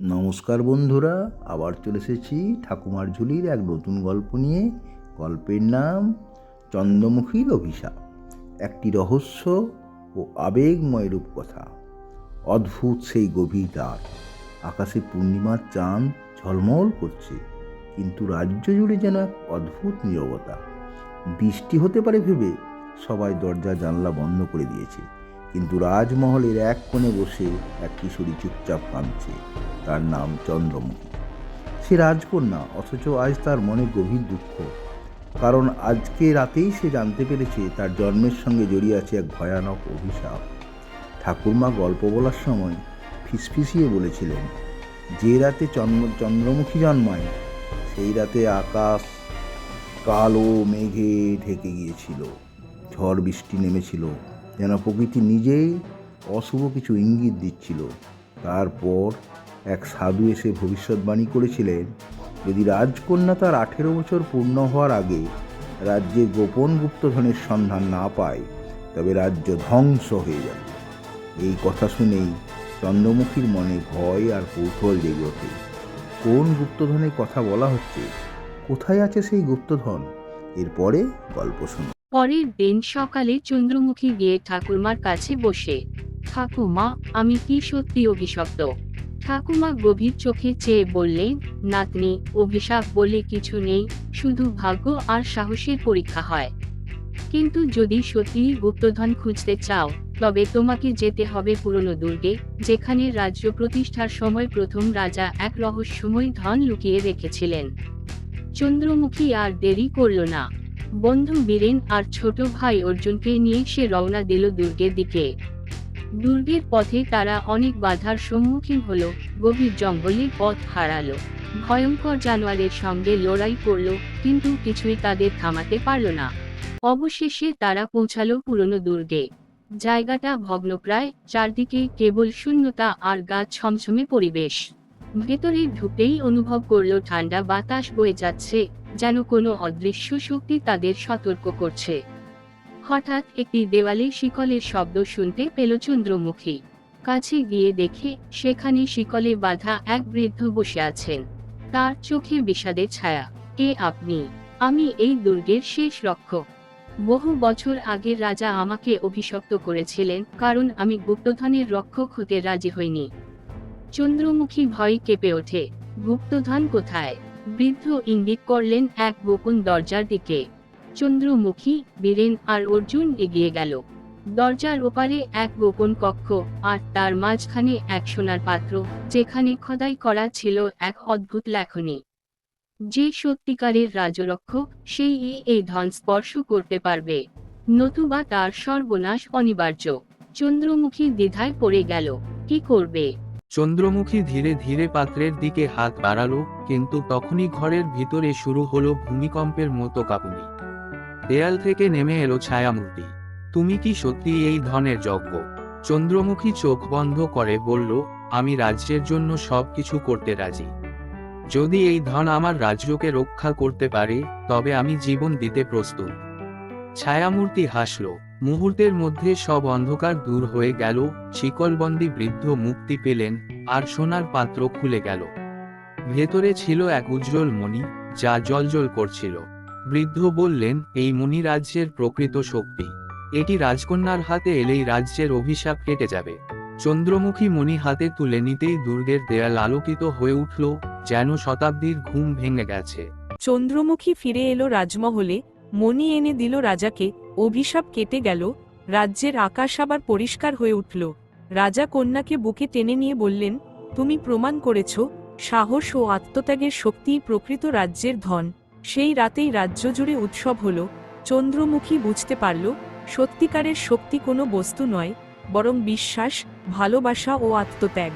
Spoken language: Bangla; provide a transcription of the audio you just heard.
নমস্কার বন্ধুরা, আবার চলে এসেছি ঠাকুমার ঝুলির এক নতুন গল্প নিয়ে। গল্পের নাম চন্দ্রমুখীর অভিশাপ। একটি রহস্য ও আবেগময় রূপকথা। অদ্ভুত সেই গভীর রাত। আকাশে পূর্ণিমার চাঁদ ঝলমল করছে, কিন্তু রাজ্য জুড়ে যেন এক অদ্ভুত নীরবতা। বৃষ্টি হতে পারে ভেবে সবাই দরজা জানলা বন্ধ করে দিয়েছে। কিন্তু রাজমহলের এক কোণে বসে এক কিশোরী চুপচাপ কাঁদছে। তার নাম চন্দ্রমুখী। সে রাজকন্যা, অথচ আজ তার মনে গভীর দুঃখ। কারণ আজকে রাতেই সে জানতে পেরেছে তার জন্মের সঙ্গে জড়িয়ে আছে এক ভয়ানক অভিশাপ। ঠাকুরমা গল্প বলার সময় ফিসফিসিয়ে বলেছিলেন, যে রাতে চন্দ্র, চন্দ্রমুখী জন্মায়, সেই রাতে আকাশ কালো মেঘে ঢেকে গিয়েছিল। ঝড় বৃষ্টি নেমেছিল। যেন প্রকৃতি নিজেই অশুভ কিছু ইঙ্গিত দিচ্ছিল। তারপর এক সাধু এসে ভবিষ্যৎবাণী করেছিলেন, যদি রাজকন্যা তার আঠেরো বছর পূর্ণ হওয়ার আগে রাজ্যে গোপন গুপ্তধনের সন্ধান না পায়, তবে রাজ্য ধ্বংস হয়ে যাবে। এই কথা শুনেই চন্দ্রমুখীর মনে ভয় আর কৌতূহল জেগে ওঠে। কোন গুপ্তধনের কথা বলা হচ্ছে? কোথায় আছে সেই গুপ্তধন? এরপরে গল্প শুনুন। পরের দিন সকালে চন্দ্রমুখী গিয়ে ঠাকুরমার কাছে বসে ঠাকুমা আমি কি সত্যি অভিশপ্ত? ঠাকুমা গভীর চোখে চেয়ে বললেন, নাতনি, অভিশাপ বলে কিছু নেই, শুধু ভাগ্য আর সাহসের পরীক্ষা হয়। কিন্তু যদি সত্যিই গুপ্তধন খুঁজতে চাও, তবে তোমাকে যেতে হবে পুরনো দুর্গে, যেখানে রাজ্য প্রতিষ্ঠার সময় প্রথম রাজা এক রহস্যময় ধন লুকিয়ে রেখেছিলেন। চন্দ্রমুখী আর দেরি করল না। বন্ধু বীরেন আর ছোট ভাই অর্জুনকে নিয়ে সে রওনা দিল দুর্গের দিকে। দুর্গের পথে তারা অনেক বাধার সম্মুখীন হলো, গভীর জঙ্গলে পথ হারালো। ভয়ঙ্কর জানোয়ারের সঙ্গে লড়াই করল, কিন্তু কিছুই তাদের থামাতে পারল না। অবশেষে তারা পৌঁছালো পুরনো দুর্গে। জায়গাটা ভগ্নপ্রায়, চারদিকে কেবল শূন্যতা আর গাছ ছমছমে পরিবেশ। ভেতরে ঢুকতেই অনুভব করল ঠান্ডা বাতাস বয়ে যাচ্ছে। যেন কোনো অদৃশ্য শক্তি তাদের সতর্ক করছে। হঠাৎ একটি দেওয়ালে শিকলের শব্দ শুনতে পেল চন্দ্রমুখী। কাছে গিয়ে দেখে সেখানে শিকলে বাধা এক বৃদ্ধ বসে আছেন। তার চোখে বিষাদের ছায়া। এ আপনি? আমি এই দুর্গের শেষ রক্ষক। বহু বছর আগে রাজা আমাকে অভিশপ্ত করেছিলেন, কারণ আমি গুপ্তধনের রক্ষক হতে রাজি হইনি। চন্দ্রমুখী ভয় কেঁপে ওঠে। গুপ্তধন কোথায়? বৃদ্ধ ইঙ্গিত করলেন এক গোপন দরজার দিকে। চন্দ্রমুখী, বীরেন আর অর্জুন এগিয়ে গেল। দরজার ওপারে এক গোপন কক্ষ, আর তার মাঝখানে এক সোনার পাত্র, যেখানে খোদাই করা ছিল এক অদ্ভুত লেখনী। যে সত্যিকারের রাজরক্ষক, সেই এই ধন স্পর্শ করতে পারবে। নতুবা তার সর্বনাশ অনিবার্য। চন্দ্রমুখী দ্বিধায় পড়ে গেল, কি করবে? চন্দ্রমুখী ধীরে ধীরে পাত্রের দিকে হাত বাড়ালো, কিন্তু তখনই ঘরের ভিতরে শুরু হলো ভূমিকম্পের মতো কাঁপুনি। দেয়াল থেকে নেমে এলো ছায়ামূর্তি। তুমি কি সত্যি এই ধনের যজ্ঞ? চন্দ্রমুখী চোখ বন্ধ করে বলল, আমি রাজ্যের জন্য সব কিছু করতে রাজি। যদি এই ধন আমার রাজ্যকে রক্ষা করতে পারে, তবে আমি জীবন দিতে প্রস্তুত। ছায়ামূর্তি হাসল। মুহূর্তের মধ্যে সব অন্ধকার দূর হয়ে গেল, শিকলবন্দি বৃদ্ধ মুক্তি পেলেন, আর সোনার পাত্র খুলে গেল। ভেতরে ছিল এক উজ্জ্বল মণি, যা জলজল করছিল। বৃদ্ধ বললেন, এই মণি রাজ্যের প্রকৃত শক্তি। এটি রাজকন্যার হাতে এলেই রাজ্যের অভিশাপ কেটে যাবে। চন্দ্রমুখী মণি হাতে তুলে নিতেই দুর্গের দেয়াল আলোকিত হয়ে উঠল, যেন শতাব্দীর ঘুম ভেঙে গেছে। চন্দ্রমুখী ফিরে এলো রাজমহলে, মণি এনে দিল রাজাকে অভিশাপ কেটে গেল, রাজ্যের আকাশ আবার পরিষ্কার হয়ে উঠল। রাজা কন্যাকে বুকে টেনে নিয়ে বললেন, তুমি প্রমাণ করেছ, সাহস ও আত্মত্যাগের শক্তিই প্রকৃত রাজ্যের ধন। সেই রাতেই রাজ্য জুড়ে উৎসব হল। চন্দ্রমুখী বুঝতে পারল, সত্যিকারের শক্তি কোনো বস্তু নয়, বরং বিশ্বাস, ভালোবাসা ও আত্মত্যাগ।